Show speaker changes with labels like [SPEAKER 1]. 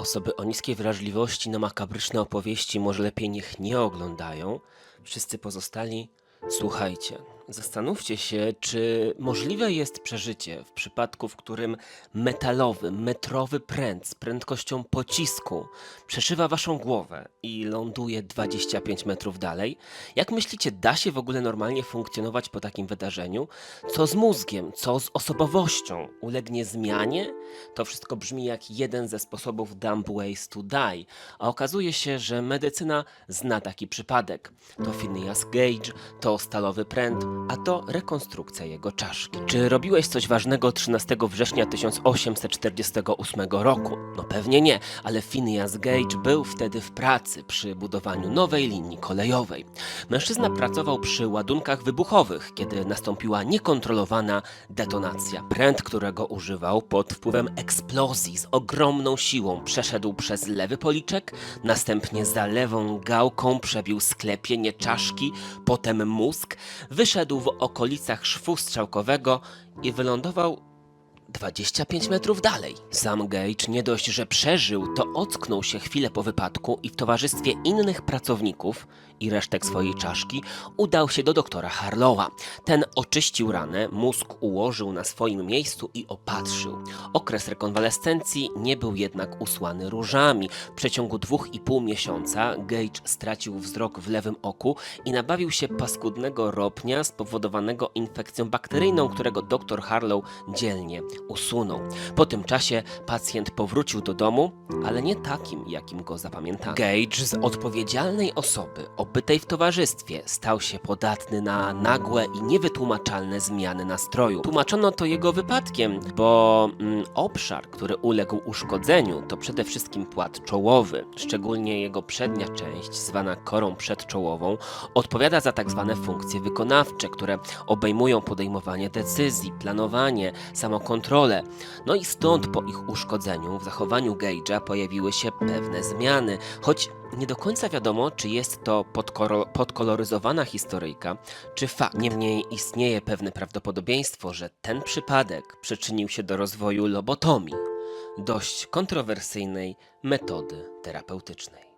[SPEAKER 1] Osoby o niskiej wrażliwości na makabryczne opowieści może lepiej niech nie oglądają. Wszyscy pozostali, słuchajcie. Zastanówcie się, czy możliwe jest przeżycie w przypadku, w którym metalowy, metrowy pręt z prędkością pocisku przeszywa waszą głowę i ląduje 25 metrów dalej. Jak myślicie, da się w ogóle normalnie funkcjonować po takim wydarzeniu? Co z mózgiem? Co z osobowością? Ulegnie zmianie? To wszystko brzmi jak jeden ze sposobów dumb ways to die, a okazuje się, że medycyna zna taki przypadek. To Phineas Gage, to stalowy pręt, a to rekonstrukcja jego czaszki. Czy robiłeś coś ważnego 13 września 1848 roku? No pewnie nie, ale Phineas Gage był wtedy w pracy przy budowaniu nowej linii kolejowej. Mężczyzna pracował przy ładunkach wybuchowych, kiedy nastąpiła niekontrolowana detonacja. Pręt, którego używał pod wpływem eksplozji z ogromną siłą przeszedł przez lewy policzek, następnie za lewą gałką przebił sklepienie czaszki, potem mózg, wyszedł w okolicach szwu strzałkowego i wylądował 25 metrów dalej. Sam Gage nie dość, że przeżył, to ocknął się chwilę po wypadku i w towarzystwie innych pracowników i resztek swojej czaszki udał się do doktora Harlowa. Ten oczyścił ranę, mózg ułożył na swoim miejscu i opatrzył. Okres rekonwalescencji nie był jednak usłany różami. W przeciągu dwóch i pół miesiąca Gage stracił wzrok w lewym oku i nabawił się paskudnego ropnia spowodowanego infekcją bakteryjną, którego dr Harlow dzielnie usunął. Po tym czasie pacjent powrócił do domu, ale nie takim, jakim go zapamiętano. Gage z odpowiedzialnej osoby, obytej w towarzystwie, stał się podatny na nagłe i niewytłumaczalne zmiany nastroju. Tłumaczono to jego wypadkiem, bo mm, obszar, który uległ uszkodzeniu, to przede wszystkim płat czołowy, szczególnie jego przednia część, zwana korą przedczołową, odpowiada za tak zwane funkcje wykonawcze, które obejmują podejmowanie decyzji, planowanie, samokontrolę. No i stąd po ich uszkodzeniu w zachowaniu Gage'a pojawiły się pewne zmiany, choć nie do końca wiadomo, czy jest to podkoloryzowana historyjka, czy fakt. Niemniej istnieje pewne prawdopodobieństwo, że ten przypadek przyczynił się do rozwoju lobotomii, dość kontrowersyjnej metody terapeutycznej.